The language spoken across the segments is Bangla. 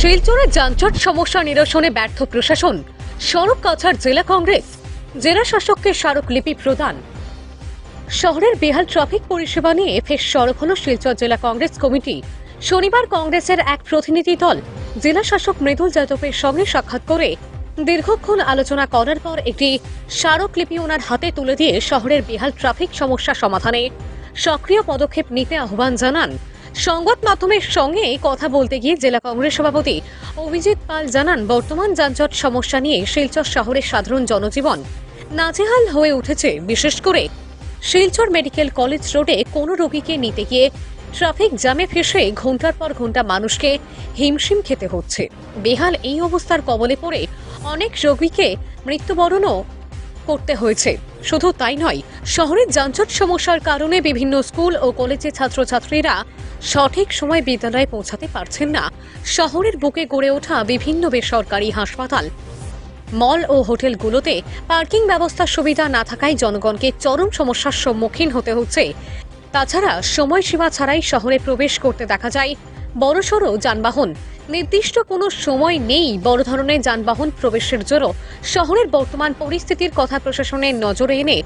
শিলচরে যানজট সমস্যা নিরসনে ব্যর্থ প্রশাসন। সড়ক কাছার জেলা কংগ্রেস। জেলা শাসককে স্মারকলিপি প্রদান। শহরের বেহাল ট্রাফিক পরিষেবা নিয়ে ফের সড়ক হল শিলচর জেলা কংগ্রেস কমিটি। শনিবার কংগ্রেসের এক প্রতিনিধি দল জেলা শাসক মৃদুল যাদবের সঙ্গে সাক্ষাৎ করে দীর্ঘক্ষণ আলোচনা করার পর একটি স্মারকলিপি ওনার হাতে তুলে দিয়ে শহরের বেহাল ট্রাফিক সমস্যা সমাধানে সক্রিয় পদক্ষেপ নিতে আহ্বান জানান সংবাদ মাধ্যমের সঙ্গে কথা বলতে গিয়ে জেলা কংগ্রেস সভাপতি অভিজিৎ পাল জানান, বর্তমান যানজট সমস্যা নিয়ে শিলচর শহরের সাধারণ জনজীবন নাজেহাল হয়ে উঠেছে। বিশেষ করে শিলচর মেডিকেল কলেজ রোডে কোনো রোগীকে নিতে গিয়ে ট্রাফিক জ্যামে ফেসে ঘণ্টার পর ঘণ্টা মানুষকে হিমশিম খেতে হচ্ছে। বেহাল এই অবস্থার কবলে পড়ে অনেক রোগীকে মৃত্যুবরণও করতে হয়েছে। শুধু তাই নয় শহরের যানজট সমস্যার কারণে বিভিন্ন স্কুল ও কলেজের ছাত্রছাত্রীরা সঠিক সময় বিদ্যালয়ে পৌঁছাতে পারছেন না। শহরের বুকে গড়ে ওঠা বিভিন্ন বেসরকারি হাসপাতাল, মল ও হোটেলগুলোতে পার্কিং ব্যবস্থার সুবিধা না থাকায় জনগণকে চরম সমস্যার সম্মুখীন হতে হচ্ছে। তাছাড়া সময়সীমা ছাড়াই শহরে প্রবেশ করতে দেখা যায় বড়সড় যানবাহন। নির্দিষ্ট কোনো সময় নেই বড় ধরনের যানবাহন প্রবেশের জন্য। শহরের বর্তমান পরিস্থিতির কথা প্রশাসনের নজরে এনে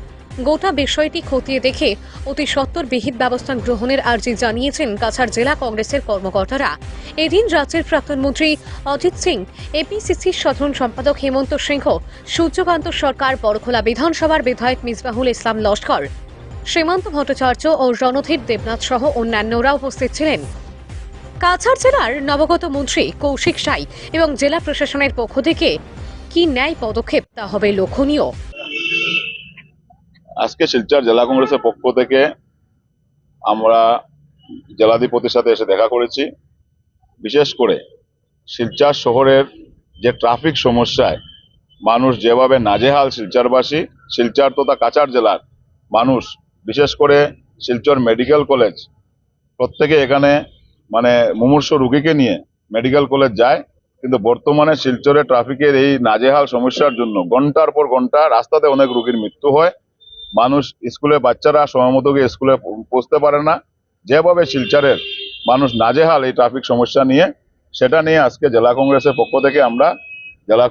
গোটা বিষয়টি খতিয়ে দেখে অতি সত্বর বিহিত ব্যবস্থা গ্রহণের আর্জি জানিয়েছেন কাছাড় জেলা কংগ্রেসের কর্মকর্তারা। এদিন রাজ্যের প্রাক্তন মন্ত্রী অজিত সিং এপিসিসির সাধারণ সম্পাদক হেমন্ত সিংহ, সূর্যকান্ত সরকার, বড়খোলা বিধানসভার বিধায়ক মিসবাহুল ইসলাম লস্কর, সীমান্ত ভট্টাচার্য ও রণধীর দেবনাথ সহ অন্যান্যরা উপস্থিত ছিলেন। কাছাড় জেলার নবগত মন্ত্রী কৌশিক সাই এবং জেলা প্রশাসনের পক্ষ থেকে কি ন্যায় পদক্ষেপ তা হবে লক্ষণীয়? আজকে শিলচর জেলা কংগ্রেসের পক্ষ থেকে আমরা জেলাধিপতির সাথে এসে দেখা করেছি। বিশেষ করে শিলচর শহরের যে ট্রাফিক সমস্যায় মানুষ যেভাবে নাজেহাল শিলচরবাসী, শিলচর তথা কাছাড় জেলার মানুষ, বিশেষ করে শিলচর মেডিকেল কলেজ, প্রত্যেকে এখানে মানে মুমূর্ষ রুগীকে নিয়ে মেডিকেল কলেজ যায়, কিন্তু বর্তমানে শিলচরে ট্রাফিকের এই নাজেহাল সমস্যার জন্য ঘণ্টার পর ঘণ্টা রাস্তাতে অনেক রুগীর মৃত্যু হয়। মানুষ স্কুলে বাচ্চারা সময় মতো গিয়ে স্কুলে পৌঁছতে পারে না। যেভাবে শিলচরের মানুষ নাজেহাল এই ট্রাফিক সমস্যা নিয়ে, সেটা নিয়ে আজকে জেলা কংগ্রেসের পক্ষ থেকে আমরা জেলা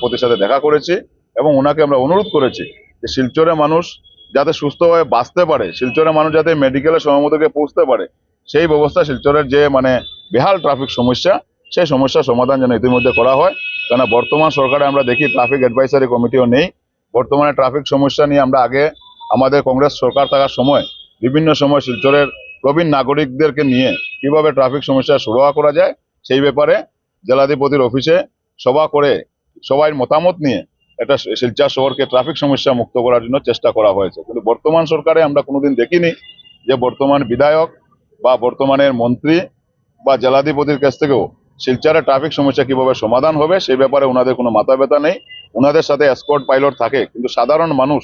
প্রতির সাথে দেখা করেছি এবং ওনাকে আমরা অনুরোধ করেছি যে শিলচরে মানুষ যাতে সুস্থভাবে বাঁচতে পারে, শিলচরে মানুষ যাতে মেডিকেলে সময় মতো গিয়ে পৌঁছতে পারে সেই ব্যবস্থা শিলচরের যে মানে বেহাল ট্রাফিক সমস্যা, সেই সমস্যার সমাধান যেন ইতিমধ্যে করা হয়। কেন বর্তমান সরকারে আমরা দেখি ট্রাফিক অ্যাডভাইসারি কমিটিও নেই। বর্তমানে ট্রাফিক সমস্যা নিয়ে আমরা আগে আমাদের কংগ্রেস সরকার থাকার সময় বিভিন্ন সময় শিলচরের প্রবীণ নাগরিকদেরকে নিয়ে কীভাবে ট্রাফিক সমস্যা সুরাহা করা যায়, সেই ব্যাপারে জেলাধিপতির অফিসে সভা করে সবাই মতামত নিয়ে একটা শিলচর শহরকে ট্রাফিক সমস্যা মুক্ত করার জন্য চেষ্টা করা হয়েছে। কিন্তু বর্তমান সরকারে আমরা কোনোদিন দেখিনি যে বর্তমান বিধায়ক বা বর্তমানের মন্ত্রী বা জেলাধিপতির কাছ থেকেও শিলচরের ট্রাফিক সমস্যা কীভাবে সমাধান হবে সেই ব্যাপারে ওনাদের কোনো মাথা ব্যথা নেই। ওনাদের সাথে স্কোয়াড পাইলট থাকে, কিন্তু সাধারণ মানুষ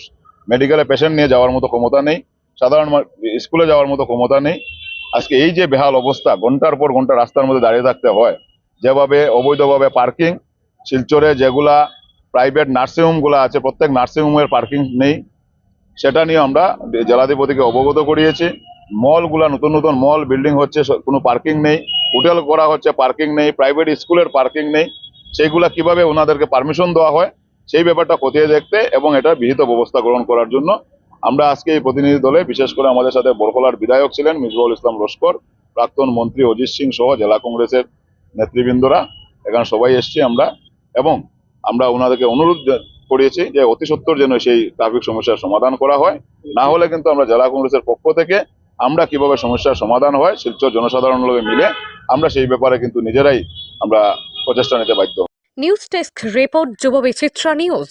মেডিকেলে পেশেন্ট নিয়ে যাওয়ার মতো ক্ষমতা নেই, সাধারণ স্কুলে যাওয়ার মতো ক্ষমতা নেই। আজকে এই যে বেহাল অবস্থা, ঘণ্টার পর ঘণ্টা রাস্তার মধ্যে দাঁড়িয়ে থাকতে হয়, যেভাবে অবৈধভাবে পার্কিং শিলচরে যেগুলা প্রাইভেট নার্সিংহোমগুলো আছে, প্রত্যেক নার্সিংহোমের পার্কিং নেই, সেটা নিয়ে আমরা জেলাধিপতিকে অবগত করিয়েছি। মলগুলা নতুন নতুন মল বিল্ডিং হচ্ছে কোনো পার্কিং নেই। হোটেল করা হচ্ছে পার্কিং নেই। প্রাইভেট স্কুলের পার্কিং নেই। সেইগুলা কীভাবে ওনাদেরকে পারমিশন দেওয়া হয়, সেই ব্যাপারটা খতিয়ে দেখতে এবং এটা বিহিত ব্যবস্থা গ্রহণ করার জন্য আমরা আজকে এই প্রতিনিধি দলে, বিশেষ করে আমাদের সাথে বরকলার বিধায়ক ছিলেন মিজবুল ইসলাম লস্কর, প্রাক্তন মন্ত্রী অজিত সিং সহ জেলা কংগ্রেসের নেতৃবৃন্দরা। এখানে সবাই এসছি আমরা এবং আমরা ওনাদেরকে অনুরোধ করিয়েছি যে অতি সত্বর যেন সেই ট্রাফিক সমস্যার সমাধান করা হয়। না হলে কিন্তু আমরা জেলা কংগ্রেসের পক্ষ থেকে আমরা কীভাবে সমস্যার সমাধান হয়, শিলচর জনসাধারণ লোকে মিলে আমরা সেই ব্যাপারে কিন্তু নিজেরাই আমরা প্রচেষ্টা নিতে বাধ্য। নিউজ ডেস্ক রিপোর্ট, যুব বিচিত্রা নিউজ।